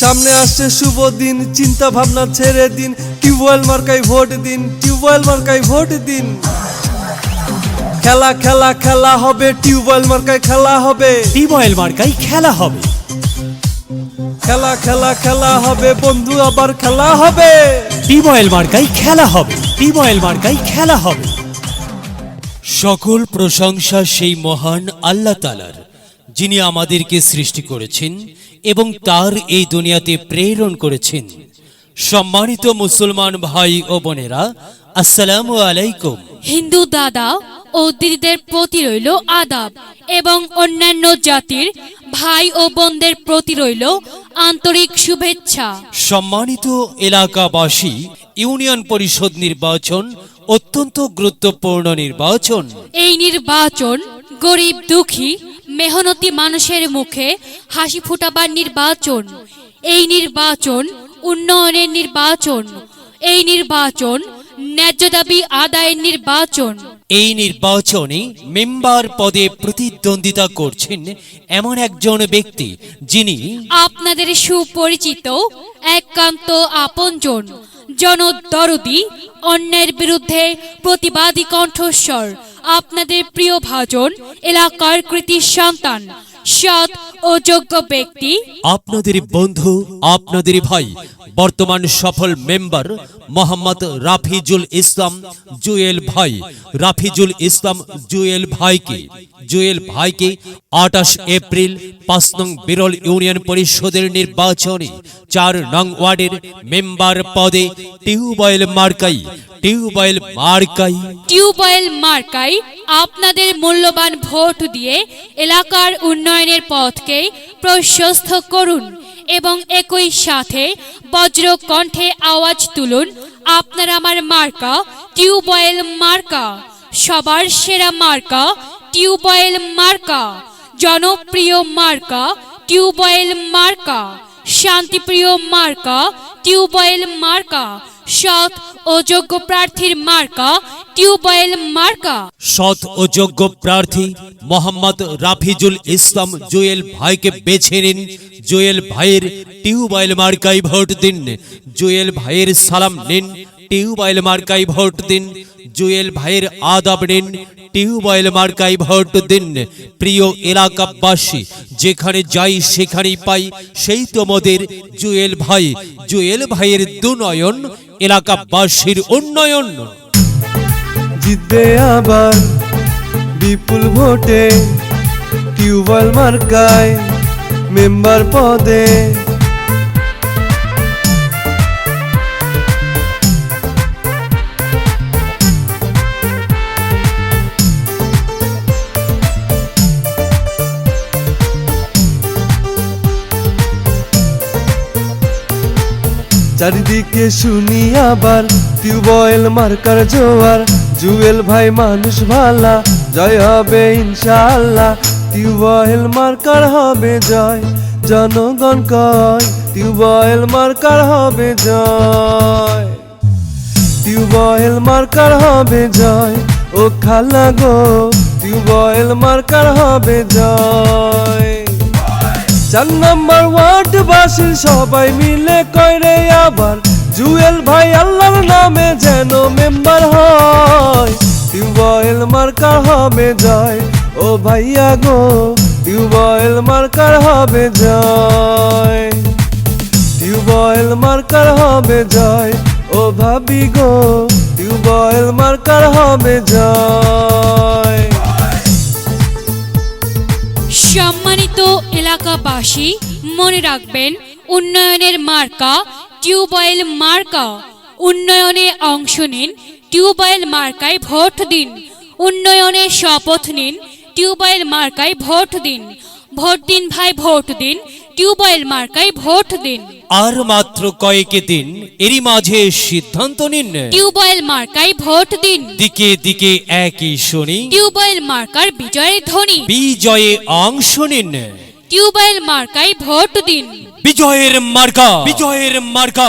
সামনে আসছে শুভ দিন চিন্তা ভাবনা ছেড়ে দিন টিউবওয়েল মার্কাই ভোট দিন টিউবওয়েল মার্কাই ভোট দিন। খেলা খেলা খেলা হবে টিউবওয়েল মার্কায় খেলা হবে। টিউবওয়েল মার্কাই খেলা হবে। খেলা খেলা খেলা হবে বন্ধু আবার খেলা হবে। টিউবওয়েল মার্কাই খেলা হবে টিউবওয়েল মার্কাই খেলা হবে। সকল প্রশংসা সেই মহান আল্লাহ তালার যিনি আমাদেরকে সৃষ্টি করেছেন। এবং তার এই দুনিয়াতে প্রেরণ করেছেন। সম্মানিত মুসলমান ভাই ও বোনেরা আসসালামু আলাইকুম। হিন্দু দাদা ও দিদিদের প্রতি রইল আদাব এবং অন্যান্য জাতির ভাই ও বোনদের প্রতি রইল আন্তরিক শুভেচ্ছা। সম্মানিত এলাকাবাসী ইউনিয়ন পরিষদ নির্বাচন অত্যন্ত গুরুত্বপূর্ণ নির্বাচন। এই নির্বাচন গরিব দুঃখী মেহনতি মানুষের মুখে হাসি ফোটাবার নির্বাচন। এই নির্বাচন উন্নয়নের নির্বাচন। এই নির্বাচন ন্যায্য দাবি আদায়ের নির্বাচন। এই নির্বাচনে মেম্বার পদে প্রতিদ্বন্দ্বিতা করছেন এমন একজন ব্যক্তি যিনি আপনাদের সুপরিচিত একান্ত আপনজন। জনদরদি অন্যের বিরুদ্ধে প্রতিবাদী কণ্ঠস্বর। আপনাদের প্রিয় ভাজন এলাকার কৃতি সন্তান সৎ ও যোগ্য ব্যক্তি। আপনাদের বন্ধু, আপনাদের ভাই, বর্তমান সফল মেম্বার মোহাম্মদ রাফিজুল ইসলাম জুয়েল ভাই। রাফিজুল ইসলাম জুয়েল ভাইকে জুয়েল ভাইকে আঠাশ এপ্রিল পাঁচ নং বিরল ইউনিয়ন পরিষদের নির্বাচনে চার নং ওয়ার্ডের মেম্বার পদে টিউবওয়েল মার্কাই টিউবওয়েল মার্কাই। টিউবওয়েল মার্কাই আপনাদের মূল্যবান ভোট দিয়ে এলাকার উন্নয়নের পথকে প্রশস্ত করুন এবং একই সাথে বজ্র কণ্ঠে আওয়াজ তুলুন, আপনার আমার মার্কা, টিউবওয়েল মার্কা, সবার সেরা মার্কা, টিউবওয়েল মার্কা, জনপ্রিয় মার্কা, টিউবওয়েল মার্কা, শান্তিপ্রিয় মার্কা, টিউবওয়েল মার্কা সৎ ও প্রার্থীর মার্কা, টিউবওয়েল মার্কা। সৎ ও প্রার্থী মোহাম্মদ রাফিজুল ইসলাম জুয়েল ভাইকে বেছে নিন। জুয়েল ভাইয়ের টিউবওয়েল মার্কাই ভোট দিন। জুয়েল ভাইয়ের সালাম নিন, টিউবওয়েল মার্কাই ভোট দিন। জুয়েল ভাইয়ের আদাব নিন, টিউবওয়েল মার্কাই ভোট দিন। প্রিয় এলাকাবাসী, যেখানে যাই সেখানেই পাই, সেই তোমাদের জুয়েল ভাই। জুয়েল ভাইয়ের দুনয়ন এলাকাবাসীর উন্নয়ন। জিতবে আবার বিপুল ভোটে টিউবওয়েল মার্কায় মেম্বার পদে চারিদিকে শুনি আবার টিউবওয়েল মার্কার জোয়ার। জুয়েল ভাই মানুষ ভালা, জয় হবে ইনশাআল্লাহ। টিউবওয়েল মার্কার হবে জয়, জনগণ কয়, টিউবওয়েল মার্কার হবে জয়। টিউবওয়েল মার্কার হবে জয়, ও খালা গো টিউবয়েল মার্কার হবে জয়। চার নাম্বার ওয়ার্ড বাসীর সবাই মিলে কয়রে আবার জুয়েল ভাই আল্লাহর নামে যেন মেম্বার হয়। টিউবওয়েল মার্কার হবে জয়, ও ভাইয়া গো, টিউবওয়েল মার্কার হবে জয়। টিউবওয়েল মার্কার হবে জয়, ও ভাবি গো, টিউবওয়েল মার্কার হবে জয়। এলাকাবাসী মনে রাখবেন উন্নয়নের মার্কা টিউবওয়েল মার্কা। উন্নয়নে অংশ নিন টিউবওয়েল মার্কায় ভোট দিন। উন্নয়নে শপথ নিন টিউবওয়েল মার্কায় ভোট দিন। ভোট দিন ভাই ভোট দিন টিউবওয়েল মার্কায় ভোট দিন। আর মাত্র কয়েক দিন এরই মাঝে সিদ্ধান্ত নিন। টিউবওয়েল মার্কায় ভোট দিন। দিকে দিকে একই শুনি। টিউবওয়েল মার্কার বিজয়ের ধ্বনি বিজয়ে অংশ নিন। টিউবওয়েল মার্কায় ভোট দিন। বিজয়ের মার্কা। বিজয়ের মার্কা।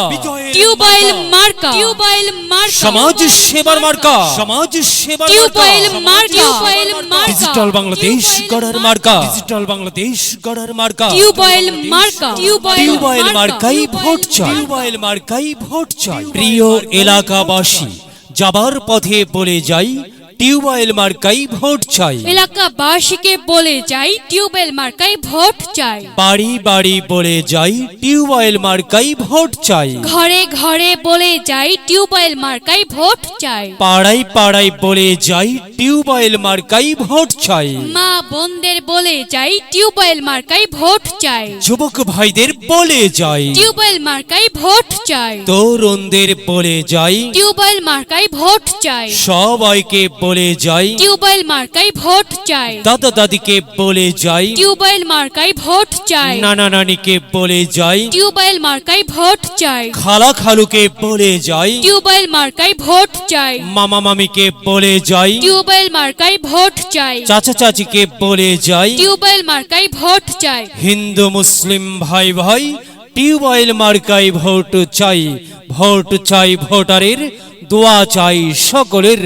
টিউবওয়েল মার্কা। টিউবওয়েল মার্কা। সমাজ সেবার মার্কা। সমাজ সেবার টিউবওয়েল মার্কা। টিউবওয়েল মার্কা। ডিজিটাল বাংলাদেশ গড়ার মার্কা। ডিজিটাল বাংলাদেশ গড়ার মার্কা। টিউবওয়েল মার্কা। টিউবওয়েল মার্কাই ভোট চাই। টিউবওয়েল মার্কাই ভোট চাই। প্রিয় এলাকাবাসী যাবার পথে বলে যাই টিউবওয়েল মার্কাই ভোট চাই। এলাকা এলাকাবাসীকে বলে যাই টিউবওয়েল মার্কায় ভোট চাই। বাড়ি বাড়ি বলে যাই টিউবওয়েল মার্কাই ভোট চাই। ঘরে ঘরে বলে যাই টিউবওয়েল মার্কায় ভোট চাই। পাড়ায় পাড়ায় বলে যাই টিউবওয়েল মার্কাই ভোট চাই। মা বোনদের বলে যাই টিউবওয়েল মার্কায় ভোট চাই। যুবক ভাইদের বলে যাই। টিউবওয়েল মার্কায় ভোট চাই। তরুণদের বলে যাই। টিউবওয়েল মার্কায় ভোট চাই। সবাইকে বলে যাই। টিউবওয়েল মার্কায় ভোট চাই। দাদা দাদিকে বলে যাই। টিউবওয়েল মার্কায় ভোট চাই। নানা নানিকে বলে যাই। টিউবওয়েল মার্কায় ভোট চাই। খালা খালুকে বলে যাই। টিউবওয়েল মার্কায় ভোট চাই। মামা মামিকে বলে যাই। টিউবওয়েল মার্কায় ভোট চাই। চাচা চাচিকে বলে যাই। টিউবওয়েল মার্কায় ভোট চাই। হিন্দু মুসলিম ভাই ভাই টিউবওয়েল মার্কাই ভোট চাই। ভোট চাই ভোটারের দোয়া চাই সকলের।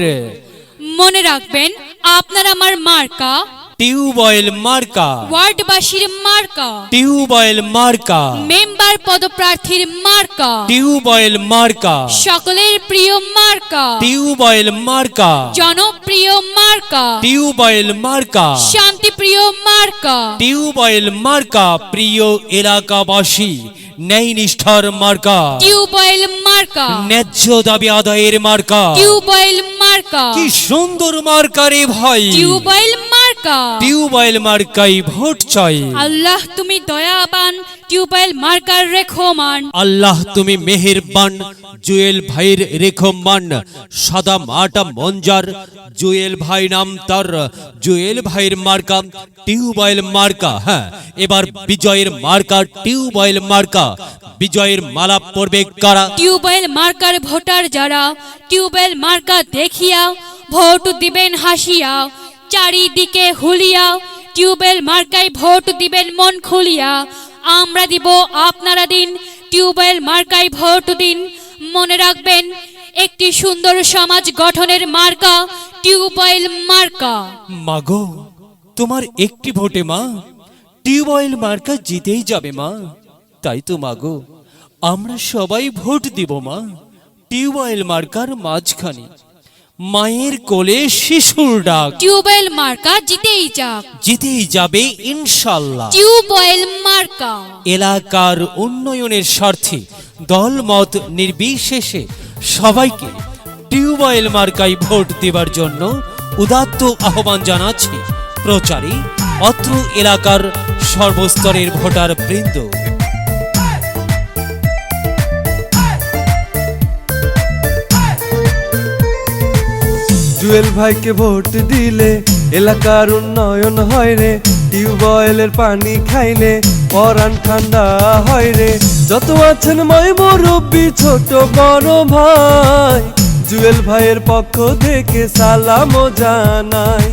মনে রাখবেন আপনার আমার মার্কা। টিউবওয়েল মার্কা। ওয়ার্ডবাসীর মার্কা। টিউবওয়েল মার্কা। মেম্বার পদপ্রার্থীর মার্কা। টিউবওয়েল মার্কা। সকলের প্রিয় মার্কা। টিউবওয়েল মার্কা। জনপ্রিয় মার্কা। টিউবওয়েল মার্কা। শান্তিপ্রিয় মার্কা। টিউবওয়েল মার্কা প্রিয় এলাকাবাসী ন্যায় নিষ্ঠার মার্কা। টিউবওয়েল মার্কা। ন্যায্য দাবি আদায়ের মার্কা। টিউবওয়েল মার্কা। কি সুন্দর মার্কা রে ভাই। টিউবওয়েল মার্কা। টিউবওয়েল মার্কাই ভোট চাই। আল্লাহ তুমি দয়াবান। Tubewell marker রেখমান। আল্লাহ তুমি মেহেরবান। জুয়েল ভাইয়ের রেখো মান সাদা মাটা মঞ্জার। জুয়েল ভাই নাম তার, জুয়েল ভাইয়ের মার্কা, টিউবওয়েল মার্কা হ্যাঁ এবার বিজয়ের মার্কা, টিউবওয়েল মার্কা। বিজয়ের মালা পড়বে কারা? টিউবওয়েল মার্কার ভোটার যারা, টিউবওয়েল মার্কা দেখিয়া ভোট দিবেন হাসিয়া, চারিদিকে হুলিয়া, টিউবওয়েল মার্কায় ভোট দিবেন মন খুলিয়া। আমরা দিব আপনারা দিন, টিউবওয়েল মার্কায় ভোট দিন মনে রাখবেন একটি সুন্দর সমাজ গঠনের মার্কা টিউবওয়েল মার্কা। মাগো তোমার একটি ভোটে মা টিউবওয়েল মার্কা জিতেই যাবে মা। তাই তো মাগো আমরা সবাই ভোট দিব মা টিউবওয়েল মার্কার মাঝখানে। মায়ের কোলে শিশুর ডাক। টিউবওয়েল মার্কা জিতেই যাক। জিতেই যাবে ইনশাল্লাহ। টিউবওয়েল মার্কা। এলাকার উন্নয়নের স্বার্থে দলমত নির্বিশেষে সবাইকে টিউবওয়েল মার্কায় ভোট দেবার জন্য উদাত্ত আহ্বান জানাচ্ছি প্রচারে অত্র এলাকার সর্বস্তরের ভোটার বৃন্দ। জুয়েল ভাইকে ভোট দিলে এলাকার উন্নয়ন হয় রে, টিউবওয়েলের পানি খাইলে পরান ঠান্ডা হয় রে। যত আছেন মাই মুরব্বী, ছোট বড় ভাই, জুয়েল ভাইয়ের পক্ষ থেকে সালাম জানাই।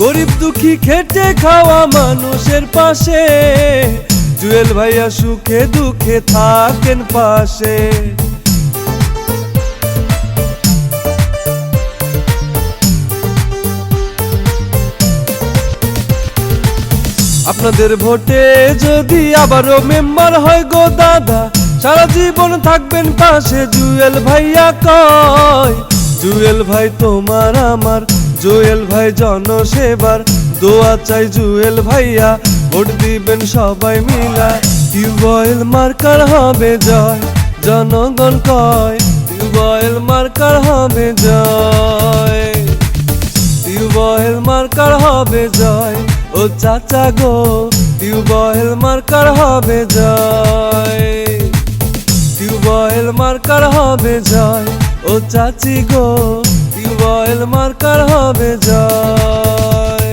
গরিব দুঃখী খেটে খাওয়া মানুষের পাশে, জুয়েল ভাইয়া সুখে দুঃখে থাকেন পাশে। আপনাদের ভোটে যদি আবারও মেম্বার হয় গো দাদা, সারা জীবন থাকবেন পাশে জুয়েল ভাইয়া কয়। জুয়েল ভাই তোমার আমার, জুয়েল ভাই জনসেবার। দোয়া চাই জুয়েল ভাইয়া, ভোট দিবেন সবাই মিলা। টিউবওয়েল মার্কার হবে জয়, জনগণ কয়। টিউবওয়েল মার্কার হবে জয়, টিউবওয়েল মার্কার হবে জয়। ও চাচা গো টিউবয়েল মার্কার হবে জয়। টিউবয়েল মার্কার হবে জয়, ও চাচি গো টিউবয়েল মার্কার হবে জয়।